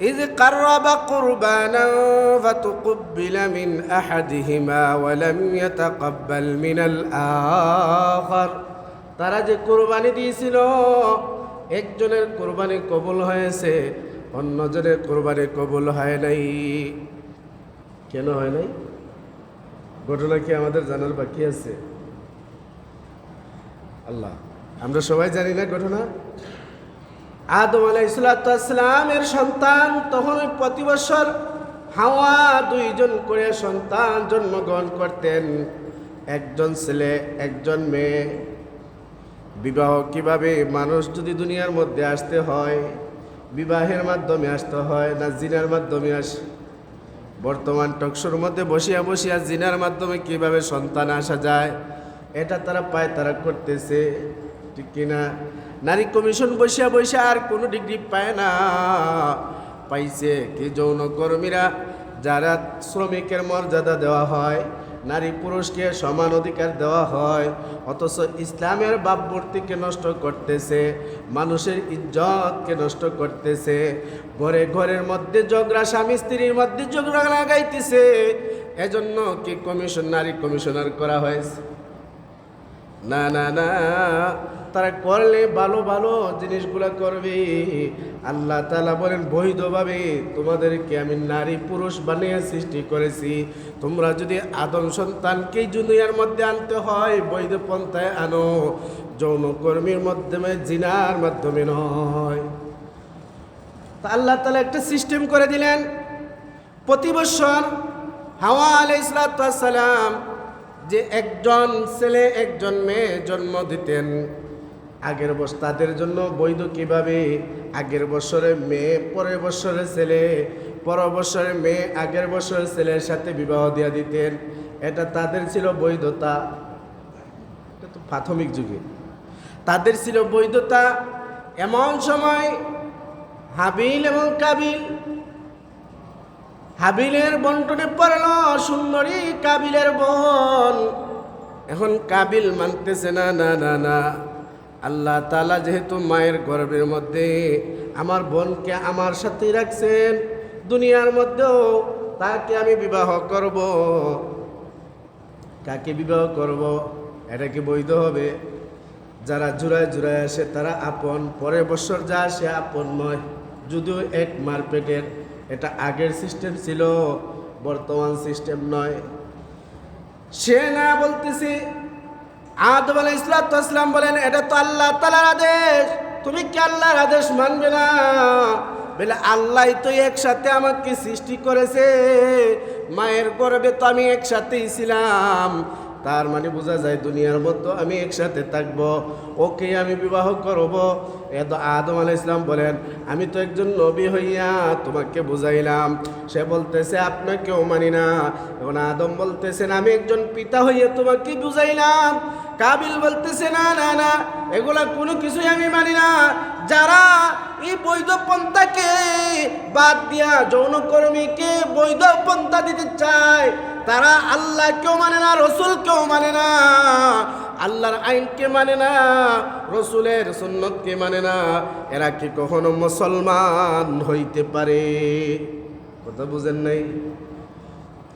إذ قرب قربانا فتقبل من أحدهما ولم يتقبل من الآخر তারা যে কোরবানি দিয়েছিল একজনের কোরবানি কবুল হয়েছে অন্যজনের কোরবানি কবুল হয় নাই কেন হয় নাই ঘটনা কি আমাদের জানার বাকি আছে আল্লাহ আমরা সবাই জানি না ঘটনা আদম আলাইসালামের সন্তান, তখন ওই প্রতি বছর হাওয়া দুইজন করে সন্তান জন্মগ্রহণ করতেন। একজন ছেলে, একজন মেয়ে। বিবাহ কীভাবে মানুষ যদি দুনিয়ার মধ্যে আসতে হয়, বিবাহের মাধ্যমে আসতে হয় না জিনার মাধ্যমে আসে, বর্তমান টকশোর মধ্যে বসিয়া বসিয়া জিনার মাধ্যমে কীভাবে সন্তান আসা যায়, এটা তারা পায় তারা করতেছে। ঠিক কিনা? নারী কমিশন বসিয়া বসিয়া আর কোনো ডিগ্রি পায় না। পাইছে কি যৌনকর্মীরা যারা শ্রমিকের মর্যাদা দেওয়া হয়, নারী পুরুষকে সমান অধিকার দেওয়া হয়, অথচ ইসলামের বাপমূর্তিকে নষ্ট করতেছে, মানুষের ইজ্জতকে নষ্ট করতেছে, ঘরে ঘরের মধ্যে ঝগড়া, স্বামী স্ত্রীর মধ্যে ঝগড়া লাগাইতেছে। এজন্য কি কমিশন, নারী কমিশনার করা হয়েছে? না না না। তারা করলে ভালো ভালো জিনিসগুলো করবে। আল্লাহ তালা বলেন, বৈধভাবে তোমাদেরকে আমি নারী পুরুষ বানিয়ে সৃষ্টি করেছি। তোমরা যদি আদম সন্তানকেই জুনিয়ার মধ্যে আনতে হয়, বৈধ পন্থায় আনো। যৌনকর্মীর মাধ্যমে, জিনার মাধ্যমে নয়। তা আল্লাহ তালা একটা সিস্টেম করে দিলেন। প্রতি বছর হাওয়া আলাই সালাম যে একজন ছেলে, একজন মেয়ে জন্ম দিতেন। আগের বছর তাদের জন্য বৈধ কীভাবে? আগের বছরে মেয়ে, পরের বছরে ছেলে, পরের বছরে মেয়ে, আগের বছরের ছেলের সাথে বিবাহ দিয়ে দিতেন। এটা তাদের ছিল বৈধতা। এটা তো প্রাথমিক যুগে। তাদের ছিল বৈধতা। এমন সময় হাবিল এবং কাবিল হাবিলের বন্টনে পড়ল সুন্দরী কাবিলের বোন। এখন কাবিল মানতেছে না না না না। আল্লাহ তালা যেহেতু মায়ের গর্বের মধ্যে আমার বোনকে আমার সাথে রাখছেন, দুনিয়ার মধ্যেও তাকে আমি বিবাহ করব। কাকে বিবাহ করব? এটা কি বৈধ হবে? যারা জুড়ায় জুড়ায় আসে তারা আপন, পরের বছর যা আসে আপন নয়, যদিও এক মারপেটের। এটা আগের সিস্টেম ছিল, বর্তমান সিস্টেম নয়। সে না বলতেছে, আদম আলাই ইসলাম বলেন, এটা তো আল্লাহ তালার আদেশ। তুমি কি আল্লাহর আদেশ মানবে না? বলে, আল্লাহ তো একসাথে আমাকে সৃষ্টি করেছে। মায়ের গর্বে তো আমি একসাথেই ছিলাম। তার মানে বোঝা যায় দুনিয়ার মধ্যে আমি একসাথে থাকব। ওকে আমি বিবাহ করব। এত আদম আলাই ইসলাম বলেন, আমি তো একজন নবী হইয়া তোমাকে বুঝাইলাম। সে বলতেছে, আপনাকেও মানি না। এখন আদম বলতেছেন আমি একজন পিতা হইয়া তোমাকে বুঝাইলাম। কাবিল বলতেছে, না না না, এগুলা কোনো কিছুই আমি মানি না। যারা এই বৈধ পন্থাকে বাদ দিয়া যৌনকর্মীকে বৈধ পন্থা দিতে চায় তারা আল্লাহ কেউ মানে না রসুল কেউ মানে না, আল্লাহর আইনকে মানে না, রসুলের সুন্নতকে মানে না। এরা কি কখনো মুসলমান হইতে পারে? কথা বুঝেন নাই?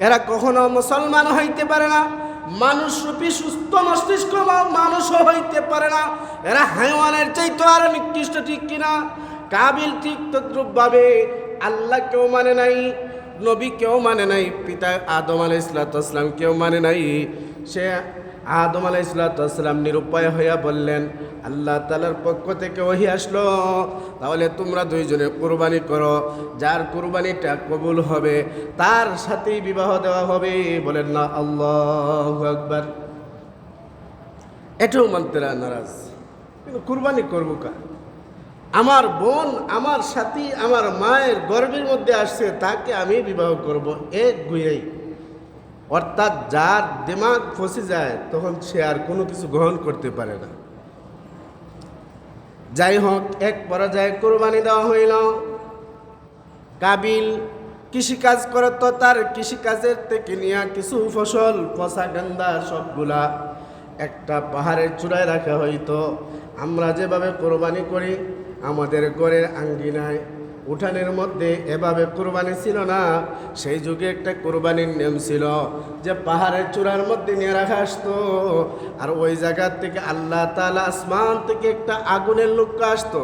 এরা কখনো মুসলমান হইতে পারে না, মানুষ রূপী, সুস্থ মস্তিষ্ক মানুষও হইতে পারে না। এরা হাইওয়ানের চাইতো আরও নিকৃষ্ট, ঠিক কিনা? কাবিল ঠিক তদ্রুপভাবে আল্লাহ কেউ মানে নাই। নবী কেউ মানে নাই, পিতা আদম আলাই ইসলাতাম কেউ মানে নাই। সে আদম আলাই ইসলাতাম নিরুপায় হইয়া বললেন, আল্লাহ তালার পক্ষ থেকে ওহি আসলো। তাহলে তোমরা দুইজনে কোরবানি করো। যার কোরবানিটা কবুল হবে, তার সাথেই বিবাহ দেওয়া হবে। বলেন, না, আল্লাহ আকবার। এটাও মানতেরা নারাজ। কিন্তু কুরবানি করব কা আমার বোন, আমার সাথী, আমার মায়ের গর্বের মধ্যে আসছে, তাকে আমি বিবাহ করব এক গুয়েই। অর্থাৎ যার দিমাগ ফসে যায়, তখন সে আর কোনো কিছু গ্রহণ করতে পারে না। যাই হোক, এক পর্যায়ে কোরবানি দেওয়া হইল। কাবিল কৃষিকাজ করত, তার কৃষিকাজের থেকে নিয়ে কিছু ফসল পচা গান্দা সবগুলা একটা পাহাড়ের চূড়ায় রাখা হইতো। আমরা যেভাবে কোরবানি করি আমাদের ঘরের আঙ্গিনায়। উঠানের মধ্যে এভাবে কোরবানি ছিল না, সেই যুগে একটা কোরবানির নিয়ম ছিল যে পাহাড়ের চূড়ার মধ্যে নিয়ে রাখা আসতো। আর ওই জায়গার থেকে আল্লাহ তালা আসমান থেকে একটা আগুনের লোক আসতো।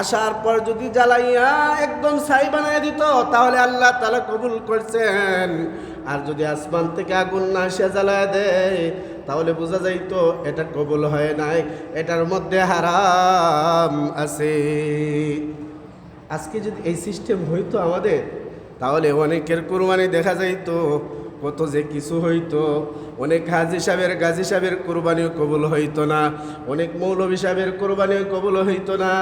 আসার পর যদি জ্বালাইয়া একদম ছাই বানিয়ে দিত, তাহলে আল্লাহ তালা কবুল করছেন। আর যদি আসমান থেকে আগুন না সে জ্বালায় দেয় তাহলে বোঝা যাইতো এটা কবুল হয় নাই, এটার মধ্যে হারাম আছে। আজকে যদি এই সিস্টেম হইতো আমাদের, তাহলে অনেকের কোরবানি দেখা যাইতো, কত যে কিছু হইতো। অনেক হাজি সাহেবের, গাজী সাহেবের কোরবানিও কবুল হইতো না, অনেক মৌলভী সাহেবের কোরবানিও কবুল হইতো না,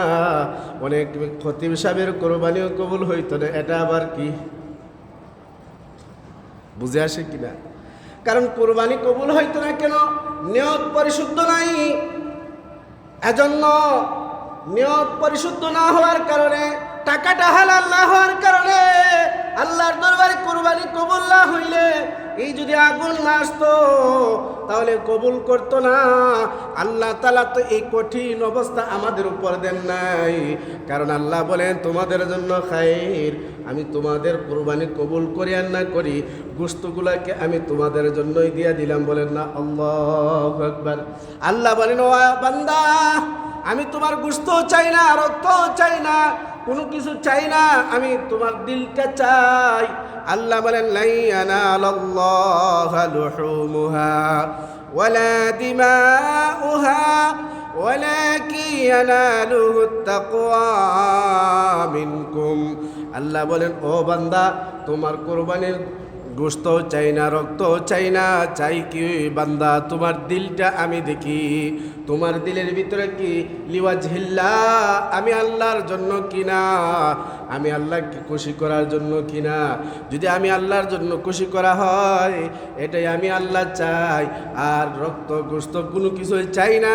অনেক খতিব সাহেবের কোরবানিও কবুল হইতো না, এটা আবার কি? বুঝে আসে কিনা? কারণ কোরবানি কবুল হইতো না কেন? নিয়ত পরিশুদ্ধ নাই। এজন্য নিয়ত পরিশুদ্ধ না হওয়ার কারণে টাকাটা হালাল না হওয়ার কারণে আল্লাহর দরবারে কোরবানি কবুল না হইলে এই যদি আগুন না আসতো, তাহলে কবুল করতো না। আল্লাহ তালা তো এই কঠিন অবস্থা আমাদের উপর দেন নাই। কারণ আল্লাহ বলেন, তোমাদের জন্য খাইর। আমি তোমাদের কোরবানি কবুল করি আর না করি গোস্তগুলাকে আমি তোমাদের জন্যই দিয়া দিলাম। বলেন না, আল্লাহ একবার আল্লাহ বলেন ও বান্দা, আমি তোমার গুস্ত চাই না রক্ত চাই না। কোনো কিছু চাই না আমি তোমার দিলটা চাই আল্লাহ বলেন লাইয়ানা আল্লাহ লুহুমুহা ওয়ালা দিমাউহা ولكن يناله التقوى منكم আল্লাহ বলেন ও বান্দা তোমার কোরবানির গোস্ত চাই না রক্ত চাই না চাই কি বান্দা তোমার দিলটা আমি দেখি তোমার দিলের ভিতরে কি লিওয়া ঝিল্লা আমি আল্লাহর জন্য কিনা? আমি আল্লাহকে খুশি করার জন্য কিনা? যদি আমি আল্লাহর জন্য খুশি করা হয়, এটাই আমি আল্লাহ চাই। আর রক্ত, গোস্ত, কোনো কিছুই চাই না।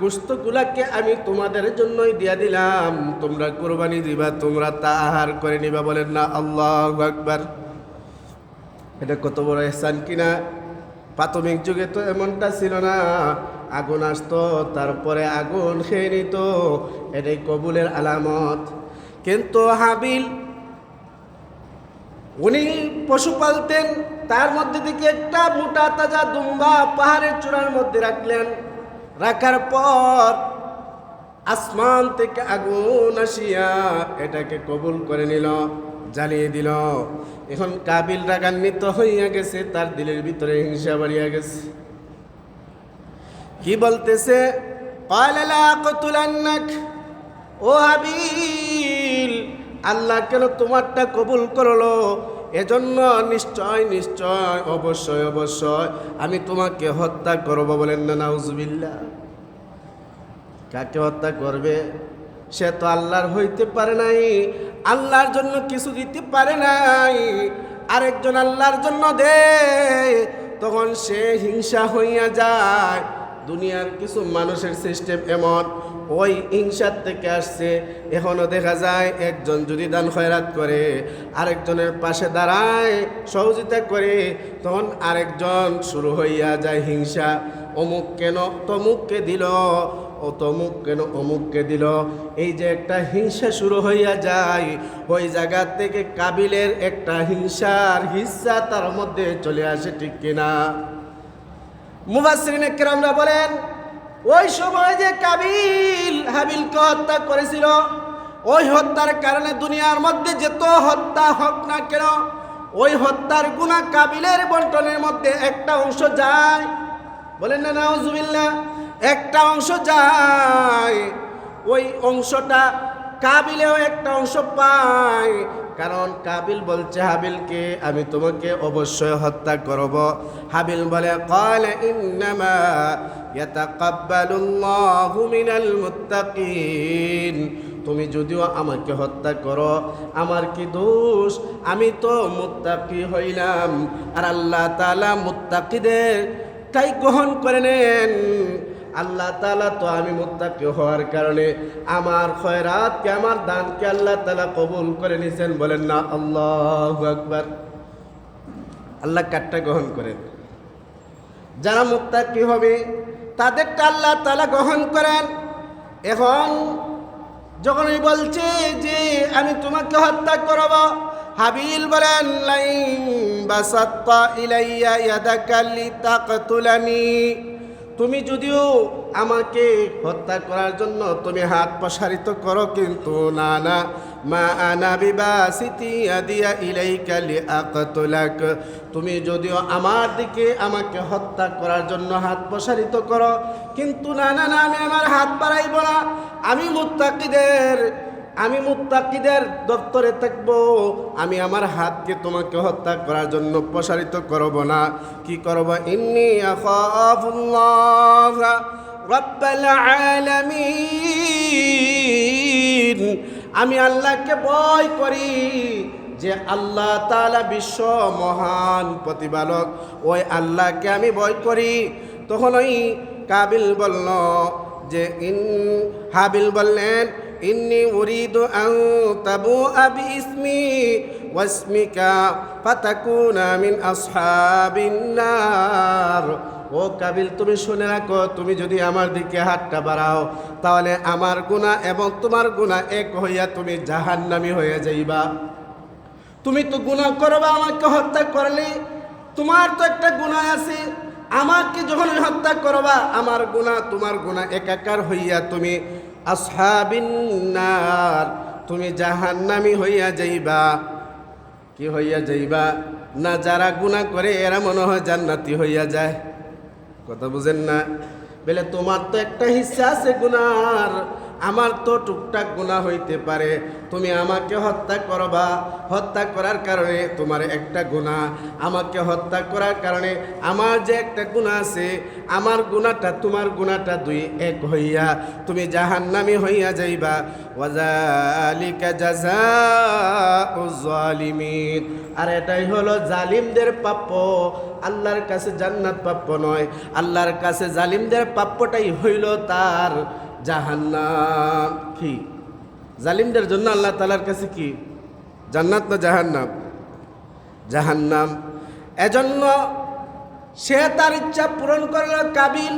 গোস্তগুলাকে আমি তোমাদের জন্যই দিয়া দিলাম। তোমরা কোরবানি দিবা, তোমরা তা আহার করে নিবা বলেন না আল্লাহ আকবার। এটা কত বড় এহসান কিনা? প্রাথমিক যুগে তো এমনটা ছিল না। আগুন আসতো, তারপরে আগুন খেয়ে নিত। এটাই কবুলের আলামত। কিন্তু হাবিল, উনি পশু পালতেন, তার মধ্যে থেকে একটা মোটা তাজা দুম্বা পাহাড়ের চূড়ার মধ্যে রাখলেন। রাখার পর আসমান থেকে আগুন আসিয়া এটাকে কবুল করে নিল, জ্বালিয়ে দিল। এখন কাবিল রাগান্বিত হইয়া গেছে, তার দিলের ভিতরে হিংসা বাড়িয়া গেছে। কি বলতেছে? ও হাবিল, আল্লাহ কেন তোমারটা কবুল করল? এজন্য নিশ্চয় নিশ্চয়, অবশ্যই অবশ্যই আমি তোমাকে হত্যা করব বলেন না নাউজবিল্লা কাকে হত্যা করবে? সে তো আল্লাহর হইতে পারে নাই, আল্লাহর জন্য কিছু দিতে পারে নাই। আরেকজন আল্লাহর জন্য দে, তখন সে হিংসা হইয়া যায়। দুনিয়ার কিছু মানুষের সিস্টেম এমন, ওই হিংসার থেকে আসছে। এখনও দেখা যায় একজন যদি দান খয়রাত করে, আরেকজনের পাশে দাঁড়ায় সহযোগিতা করে, তখন আরেকজন শুরু হইয়া যায় হিংসা। অমুক কেন তমুককে দিল, ও তমুক কেন অমুককে দিল? এই যে একটা হিংসা শুরু হইয়া যায়, ওই জায়গা থেকে কাবিলের একটা হিংসার হিস্সা তার মধ্যে চলে আসে ঠিক কিনা? মুবাসরিনে কেরামরা বলেন, ওই সময় যে কাবিল হাবিলকে হত্যা করেছিল, ওই হত্যার কারণে দুনিয়ার মধ্যে যেত হত্যা হোক না কেন, ওই হত্যার গুণা কাবিলের বন্টনের মধ্যে একটা অংশ যায়। বলেন না, নাউজুবিল্লাহ, একটা অংশ যায়। ওই অংশটা কাবিলেও একটা অংশ পায় কারণ কাবিল বলছে হাবিলকে, আমি তোমাকে অবশ্যই হত্যা করব। হাবিল বলে কল ইন্নামা ইয়াতাকাব্বালুল্লাহু মিনাল মুত্তাকিন। তুমি যদিও আমাকে হত্যা করো, আমার কি দোষ? আমি তো মুত্তাকি হইলাম। আর আল্লাহ তাআলা মুত্তাকিদের তাই গ্রহণ করে নেন। আল্লাহ তাআলা তো আমি মুত্তাকি হওয়ার কারণে আমার খয়রাতকে, আমার দানকে আল্লাহ তালা কবুল করে নিছেন বলেন না? আল্লাহ আকবার। আল্লাহ কাটটা গ্রহণ করেন। যারা মুত্তাকি হবে তাদেরটা আল্লাহ তালা গ্রহণ করেন। এখন যখন আমি বলছি যে আমি তোমাকে হত্যা করব, হাবিল বলেন, লাইন বাসাত্তা ইলাইয়া ইয়াদাকা লিতাকতুলানি। তুমি যদিও আমাকে হত্যা করার জন্য তুমি হাত প্রসারিত করো, কিন্তু না না। মা আনা বিবাসিতি আদিয়া ইলাইকা লিআকতুলাক। তুমি যদিও আমার দিকে আমাকে হত্যা করার জন্য হাত প্রসারিত করো, কিন্তু না না না, আমি আমার হাত বাড়াইব না। আমি মুত্তাকিদের আমি মুত্তাকিদের দপ্তরে থাকব। আমি আমার হাতকে তোমাকে হত্যা করার জন্য প্রসারিত করব না। কি করব? ইন্নি আখাফুল্লাহ রাব্বাল আলামিন। আমি আল্লাহকে ভয় করি যে আল্লাহ তালা বিশ্ব মহান প্রতিপালক। ওই আল্লাহকে আমি ভয় করি। তখন ওই কাবিল বলল যে, ইন হাবিল বললেন ইন্নি উরিদু আন তাবু আবি ইসমি ওয়াসমিকা ফাতাকুনা মিন আসহাবিন নার। ও কাবিল, তুমি শুনে রাখো, তুমি যদি আমার দিকে হাতটা বাড়াও, তাহলে আমার গুণা এবং তোমার গুণা এক হইয়া তুমি জাহান্নামী হয়ে যাইবা। তুমি তো গুনাহ করবা, আমাকে হত্যা করলে। তোমার তো একটা গুনাহ আছে। আমাকে যখন হত্যা করবা, আমার গুনাহ, তোমার গুনাহ একাকার হইয়া তুমি আসহাবিন্নার তুমি জাহান্নামি হইয়া যাইবা। কি হইয়া যাইবা? না যারা গুণা করে, এরা মনে হয় জান্নাতি হইয়া যায়। কথা বুঝেন না? বলে, তোমার তো একটা হিসা আছে গুনার। আমার তো টুকটাক গুণা হইতে পারে। তুমি আমাকে হত্যা করবা। হত্যা করার কারণে তোমার একটা গুণা আমাকে হত্যা করার কারণে আমার যে একটা গুণা আছে, আমার গুণাটা তোমার গুণাটা দুই এক হইয়া তুমি জাহান্নামি হইয়া যাইবা। ওয়াজালিকা জাযাউজ জালিমিন আর এটাই হলো জালিমদের প্রাপ্য। আল্লাহর কাছে জান্নাত প্রাপ্য নয়। আল্লাহর কাছে জালিমদের প্রাপ্যটাই হইল তার জাহান্নাম কি জালিমদের জন্য আল্লাহ তালার কাছে কি জান্নাত না জাহান্নাম জাহান্নাম এজন্য সে তার ইচ্ছা পূরণ করলো কাবিল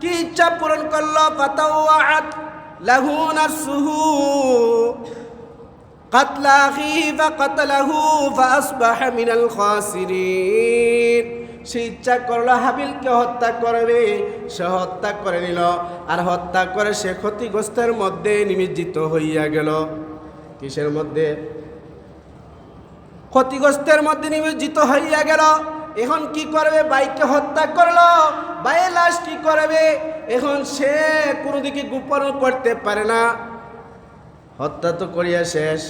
কি ইচ্ছা পূরণ করলো ফাতাওয়াত লাহু নাফসুহু قتل أخيه فقتله فأصبح من الخاسرين সে ইচ্ছা করল হাবিলকে হত্যা করবে সে হত্যা করে নিল। আর হত্যা করে সে ক্ষতিগ্রস্তের মধ্যে নিমজ্জিত হইয়া গেল। কিসের মধ্যে? ক্ষতিগ্রস্তের মধ্যে নিমজ্জিত হইয়া গেল। এখন কি করবে? বাইকে হত্যা করল। বাই লাশ কি করবে? এখন সে কোনো দিকে গোপন করতে পারে না। হত্যা তো করিয়া শেষ।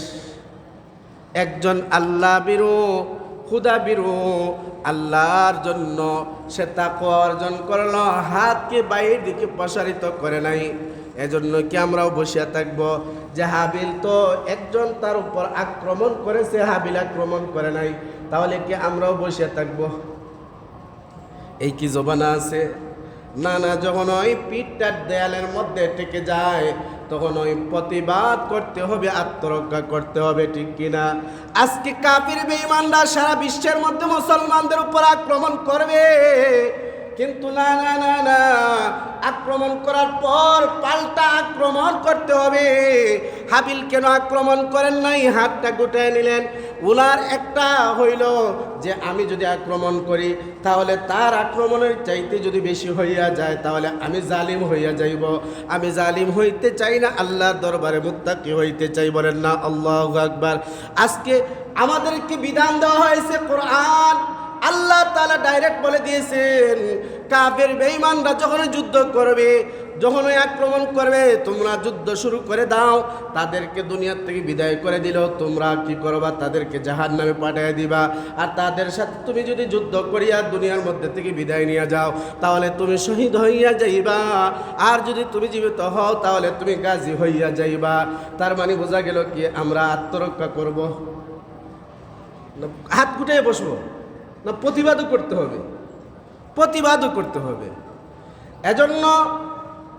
একজন আল্লাহ বিরু খুদা বিরু, আল্লাহর জন্য সে তাকে অর্জন করল, হাতকে বাইরের দিকে প্রসারিত করে নাই। এজন্য কি আমরাও বসিয়া থাকব? যে হাবিল তো একজন তার উপর আক্রমণ করেছে, হাবিল আক্রমণ করে নাই। তাহলে কি আমরাও বসিয়া থাকব? এই কি জবানা আছে? না না, যখন ওই পিঠটার দেয়ালের মধ্যে টেকে যায় তখন ওই প্রতিবাদ করতে হবে, আত্মরক্ষা করতে হবে, ঠিক কিনা? আজকে কাপির বেঈমানরা সারা বিশ্বের মধ্যে মুসলমানদের উপর আক্রমণ করবে। কিন্তু না না না না। আক্রমণ করার পর পাল্টা আক্রমণ করতে হবে। হাবিল কেন আক্রমণ করেন নাই? হাতটা গুটায় নিলেন। উনার একটা হইল যে, আমি যদি আক্রমণ করি, তাহলে তার আক্রমণের চাইতে যদি বেশি হইয়া যায়, তাহলে আমি জালিম হইয়া যাইব। আমি জালিম হইতে চাই না, আল্লাহর দরবারে মুত্তাকি হইতে চাই বলেন না, আল্লাহ আকবার। আজকে আমাদেরকে বিধান দেওয়া হয়েছে, কোরআন আল্লাহ তালা ডাইরেক্ট বলে দিয়েছেন, কাফের বেঈমানরা যখন যুদ্ধ করবে যখনই আক্রমণ করবে, তোমরা যুদ্ধ শুরু করে দাও, তাদেরকে দুনিয়ার থেকে বিদায় করে দিল, তোমরা কি করবা? তাদেরকে জাহান নামে পাঠিয়ে দিবা। আর তাদের সাথে তুমি যদি যুদ্ধ করিয়া দুনিয়ার মধ্যে থেকে বিদায় নিয়ে যাও, তাহলে তুমি শহীদ হইয়া যাইবা। আর যদি তুমি জীবিত হও, তাহলে তুমি গাজী হইয়া যাইবা। তার মানে বোঝা গেল কি, আমরা আত্মরক্ষা করব। হাত গুটাই বসবো। না, প্রতিবাদও করতে হবে। প্রতিবাদও করতে হবে। এজন্য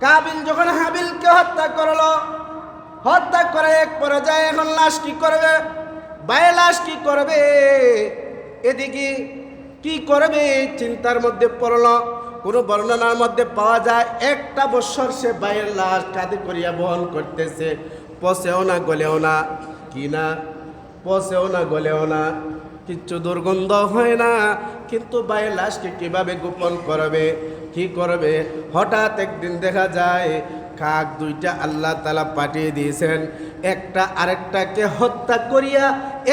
কাবিল যখন হাবিলকে হত্যা করল, হত্যা করে এক পর্যায়ে এখন লাশ কি করবে? বায়ে লাশ কি করবে? এদিকে কি করবে? চিন্তার মধ্যে পড়ল। কোনো বর্ণনার মধ্যে পাওয়া যায়, একটা বৎসর সে বাইয়ের লাশ কাঁধে করিয়া বহন করতেছে। পচেও না, গলেও না। কি না? পচেও না, গলেও না। কিচ্ছু দুর্গন্ধ হয় না, কিন্তু বাইরের লাশকে কীভাবে গোপন করবে, কি করবে? হঠাৎ একদিন দেখা যায়, কাক দুইটা আল্লাহ তালা পাঠিয়ে দিয়েছেন। একটা আরেকটাকে হত্যা করিয়া,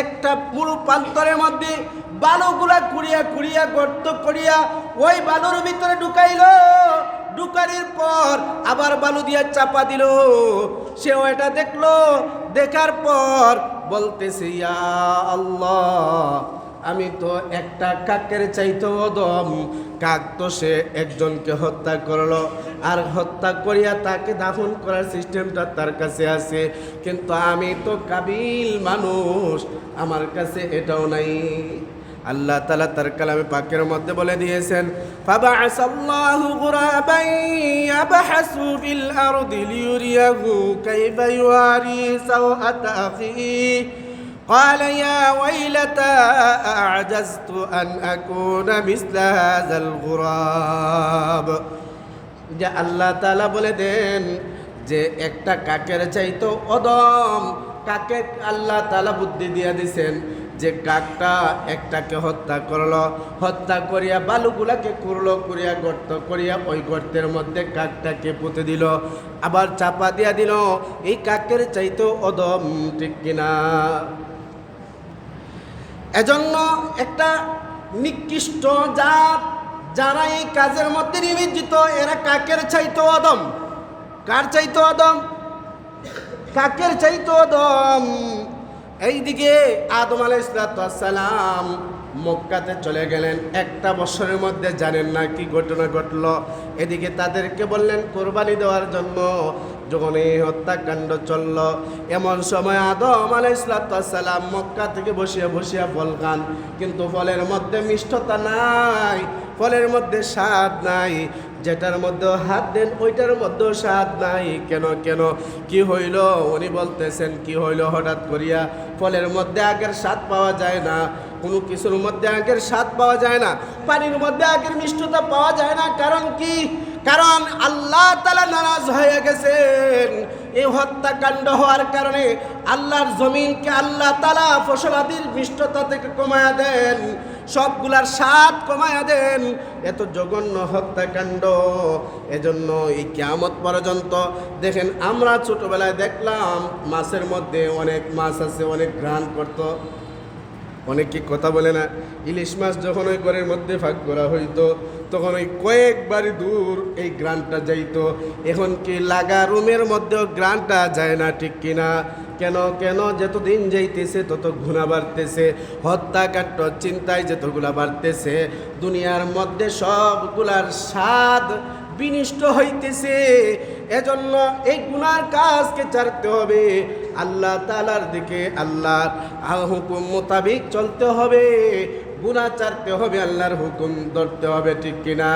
একটা পুরো প্রান্তরের মধ্যে বালুগুলা কুড়িয়া কুড়িয়া গর্ত করিয়া ওই বালুর ভিতরে ঢুকাইল। ঢুকানির পর আবার বালু দিয়া চাপা দিল। সেও এটা দেখল, দেখার পর বলতেছে আল্লাহ, আমি তো একটা কাকের চাইতো দম কাক তো সে একজনকে হত্যা করল। আর হত্যা করিয়া তাকে দাফন করার সিস্টেমটা তার কাছে আছে। কিন্তু আমি তো কাবিল মানুষ, আমার কাছে এটাও নাই। আল্লাহ তালা তার কালামে পাকের মধ্যে বলে দিয়েছেন فبعث الله غرابا يبحث في الأرض ليريه كيف يواري سوءة أخيه قال يا ويلتى أعجزت أن أكون مثل هذا الغراب যে আল্লাহ তালা বলে দেন যে একটা কাকের চাইতো অদম কাকে আল্লাহ তালা বুদ্ধি দিয়া দিছেন যে কাকটা একটাকে হত্যা করল, হত্যা করিয়া বালুগুলাকে করল করিয়া গর্ত করিয়া ওই গর্তের মধ্যে কাকটাকে পুঁতে দিল, আবার চাপা দিয়া দিল, এই কাকের চাইতো অদম, ঠিক কিনা? এজন্য একটা নিকৃষ্ট জাত যারা এই কাজের মধ্যে নিবেদিত এরা কাকের চাইতো অদম। কার চাইতো অদম? কাকের চাইতো অদম। এইদিকে আদম আলাইসালাম মক্কাতে চলে গেলেন। একটা বছরের মধ্যে জানেন না কি ঘটনা ঘটলো। এদিকে তাদেরকে বললেন, কোরবানি দেওয়ার জন্য যখন এই হত্যাকাণ্ড চলল, এমন সময় আদম আলাইসালাম মক্কা থেকে বসিয়া বসিয়া ফল খান। কিন্তু ফলের মধ্যে মিষ্টতা নাই, ফলের মধ্যে স্বাদ নাই। যেটার মধ্যে হাত দেন, ওইটার মধ্যেও স্বাদ নাই। কেন কেন? কি হইল? উনি বলতেছেন, কি হইল হঠাৎ করিয়া? ফলের মধ্যে আগের স্বাদ পাওয়া যায় না। কোনো কিছুর মধ্যে আগের স্বাদ পাওয়া যায় না। পানির মধ্যে আগের মিষ্টতা পাওয়া যায় না। কারণ কি? কারণ আল্লাহ তালা নারাজ হয়ে গেছেন। এই হত্যাকাণ্ড হওয়ার কারণে আল্লাহর জমিনকে আল্লাহ তালা ফসলাদির মিষ্টতা থেকে কমায়া দেন। সবগুলার স্বাদ কমায়া দেন। এত জঘন্য হত্যাকাণ্ড। এজন্য এই কেয়ামত পর্যন্ত দেখেন, আমরা ছোটবেলায় দেখলাম, মাছের মধ্যে অনেক মাছ আছে, অনেক ঘ্রাণ করতো। অনেকে কথা বলে না? ইলিশ মাছ যখন ওই ঘরের মধ্যে ভাগ করা হইতো, তখন ওই কয়েকবারই দূর এই গ্রানটা যাইতো। এখন কি লাগা রুমের মধ্যেও গ্রানটা যায় না, ঠিক কিনা? কেন কেন যতদিন যাইতেছে তত গুণা বাড়তেছে। হত্যাকাণ্ড, চিন্তায় যতগুলা বাড়তেছে, দুনিয়ার মধ্যে সবগুলার স্বাদ বিনিষ্ট হইতেছে। এজন্য এই গুনার কাজকে ছাড়তে হবে। আল্লাহ তালার দিকে আল্লাহর হুকুম মোতাবিক চলতে হবে। গুণা ছাড়তে হবে, আল্লাহর হুকুম ধরতে হবে, ঠিক কিনা?